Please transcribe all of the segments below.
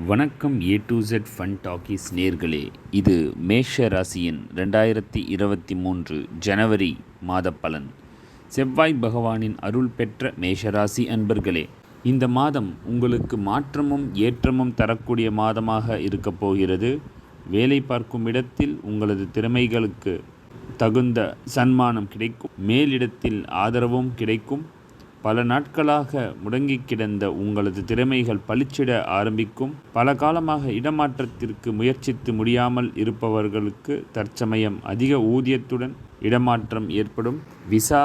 வணக்கம் A to Z fun talkies நேர்களே இது மேஷ ராசியின் ரெண்டாயிரத்தி இருபத்தி மூன்று ஜனவரி மாத பலன். செவ்வாய் பகவானின் அருள் பெற்ற மேஷராசி அன்பர்களே இந்த மாதம் உங்களுக்கு மாற்றமும் ஏற்றமும் தரக்கூடிய மாதமாக இருக்கப் போகிறது. வேலை பார்க்கும் இடத்தில் உங்களது திறமைகளுக்கு தகுந்த சன்மானம் கிடைக்கும். மேலிடத்தில் ஆதரவும் கிடைக்கும். பல நாட்களாக முடங்கி கிடந்த உங்களது திறமைகள் பளிச்சிட ஆரம்பிக்கும். பல காலமாக இடமாற்றத்திற்கு முயற்சித்து முடியாமல் இருப்பவர்களுக்கு தற்சமயம் அதிக ஊதியத்துடன் இடமாற்றம் ஏற்படும். விசா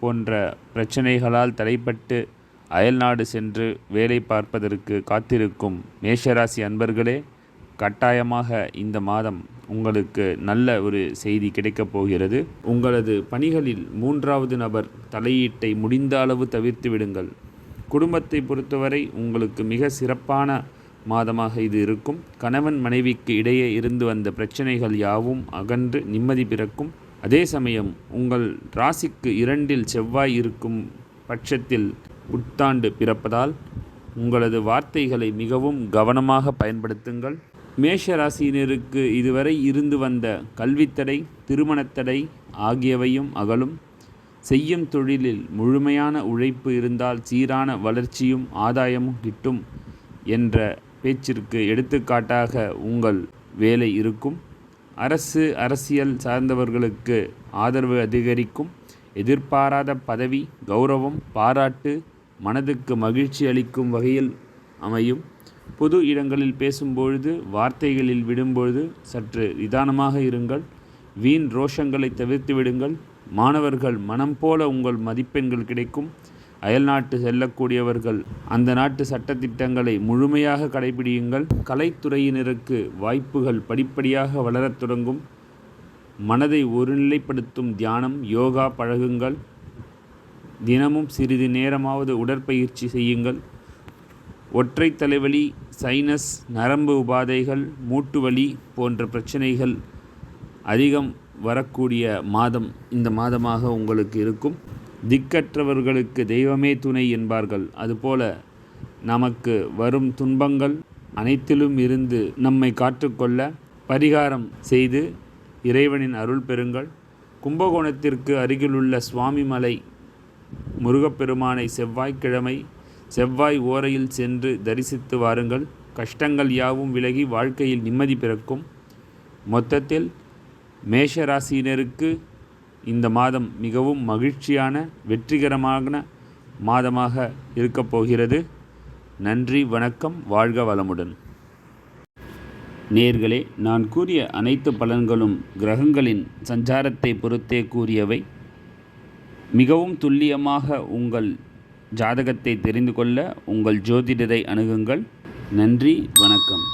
போன்ற பிரச்சனைகளால் தடைப்பட்டு அயல்நாடு சென்று வேலை பார்ப்பதற்கு காத்திருக்கும் மேஷராசி அன்பர்களே கட்டாயமாக இந்த மாதம் உங்களுக்கு நல்ல ஒரு செய்தி கிடைக்கப் போகிறது. உங்களது பணிகளில் மூன்றாவது நபர் தலையீட்டை முடிந்த அளவு தவிர்த்து விடுங்கள். குடும்பத்தை பொறுத்தவரை உங்களுக்கு மிக சிறப்பான மாதமாக இது இருக்கும். கணவன் மனைவிக்கு இடையே இருந்து வந்த பிரச்சனைகள் யாவும் அகன்று நிம்மதி பிறக்கும். அதே சமயம் உங்கள் ராசிக்கு இரண்டில் செவ்வாய் இருக்கும் பட்சத்தில் புத்தாண்டு பிறப்பதால் உங்களது வார்த்தைகளை மிகவும் கவனமாக பயன்படுத்துங்கள். மேஷ ராசியினருக்கு இதுவரை இருந்து வந்த கல்வித்தடை திருமணத்தடை ஆகியவையும் அகலும். செய்யும் தொழிலில் முழுமையான உழைப்பு இருந்தால் சீரான வளர்ச்சியும் ஆதாயமும் கிட்டும் என்ற பேச்சிற்கு எடுத்துக்காட்டாக உங்கள் வேலை இருக்கும். அரசு அரசியல் சார்ந்தவர்களுக்கு ஆதரவு அதிகரிக்கும். எதிர்பாராத பதவி கௌரவம் பாராட்டு மனதுக்கு மகிழ்ச்சி அளிக்கும் வகையில் அமையும். பொது இடங்களில் பேசும்பொழுது வார்த்தைகளில் விடும்பொழுது சற்று நிதானமாக இருங்கள். வீண் ரோஷங்களை தவிர்த்து விடுங்கள். மாணவர்கள் மனம் போல உங்கள் மதிப்பெண்கள் கிடைக்கும். அயல்நாட்டு செல்லக்கூடியவர்கள் அந்த நாட்டு சட்டத்திட்டங்களை முழுமையாக கடைபிடியுங்கள். கலைத்துறையினருக்கு வாய்ப்புகள் படிப்படியாக வளரத் தொடங்கும். மனதை ஒருநிலைப்படுத்தும் தியானம் யோகா பழகுங்கள். தினமும் சிறிது நேரமாவது உடற்பயிற்சி செய்யுங்கள். ஒற்றை தலைவலி சைனஸ் நரம்பு உபாதைகள் மூட்டு வலி போன்ற பிரச்சனைகள் அதிகம் வரக்கூடிய மாதம் இந்த மாதமாக உங்களுக்கு இருக்கும். திக்கற்றவர்களுக்கு தெய்வமே துணை என்பார்கள். அதுபோல நமக்கு வரும் துன்பங்கள் அனைத்திலும் இருந்து நம்மை காற்றுக்கொள்ள பரிகாரம் செய்து இறைவனின் அருள் பெறுங்கள். கும்பகோணத்திற்கு அருகிலுள்ள சுவாமிமலை முருகப்பெருமானை செவ்வாய்க்கிழமை செவ்வாய் ஓரையில் சென்று தரிசித்து வாருங்கள். கஷ்டங்கள் யாவும் விலகி வாழ்க்கையில் நிம்மதி பிறக்கும். மொத்தத்தில் மேஷ ராசியினருக்கு இந்த மாதம் மிகவும் மகிழ்ச்சியான வெற்றிகரமான மாதமாக இருக்கப் போகிறது. நன்றி வணக்கம் வாழ்க வளமுடன். நேர்களே நான் கூறிய அனைத்து பலன்களும் கிரகங்களின் சஞ்சாரத்தை பொறுத்தே கூறியவை. மிகவும் துல்லியமாக உங்கள் ஜாதகத்தை தெரிந்து கொள்ள உங்கள் ஜோதிடரை அணுகுங்கள். நன்றி வணக்கம்.